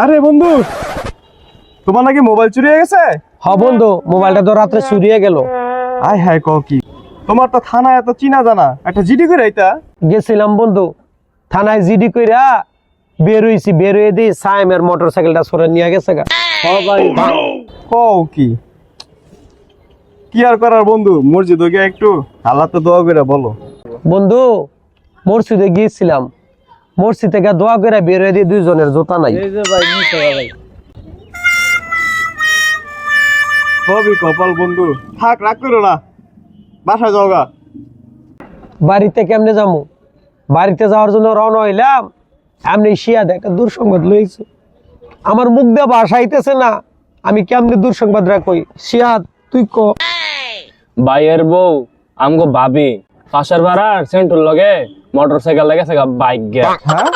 আরে বন্ধু তোমার নাকি মোবাইল চুরি হয়ে গেছে? হ বন্ধু মোবাইলটা তো রাত্রে চুরি হয়ে গেল। আয় হায় ক কি? তোমার তো থানায় এত চিনা জানা একটা জিডি করে আইতা। গেছিলাম বন্ধু থানায় জিডি কইরা বের হইছি বের হয়ে দিই সাইমের মোটর সাইকেলটা সরে নিয়ে গেছে গা। কও কি? কি আর করার বন্ধু মসজিদ গিয়ে একটু আল্লাহ তো দোয়া করে বলো। বন্ধু মসজিদে গিয়েছিলাম। মসজিদ থেকে দোয়া করে বের হয়ে দিয়ে দুইজনের জুতা নাই। সবই কপাল বন্ধু। থাক রাগ করো না। বাসায় যাও গা। বাড়িতে কেমনে যাব বাড়িতে যাওয়ার জন্য রওনা হইলাম এমনি শিয়া দেখ একটা দুঃসংবাদ লইছে। আমার মুখ দিয়ে বাসা আইতেছে না আমি কেমনে দুঃসংবাদ রাখই শিয়াদ তুই ক? ভাইয়ের বউ আমগো ভাবি পাশের বাড়ার সেন্টুর লগে। মোটর সাইকেল লেগেছে বাইক গিয়ে। হ্যাঁ?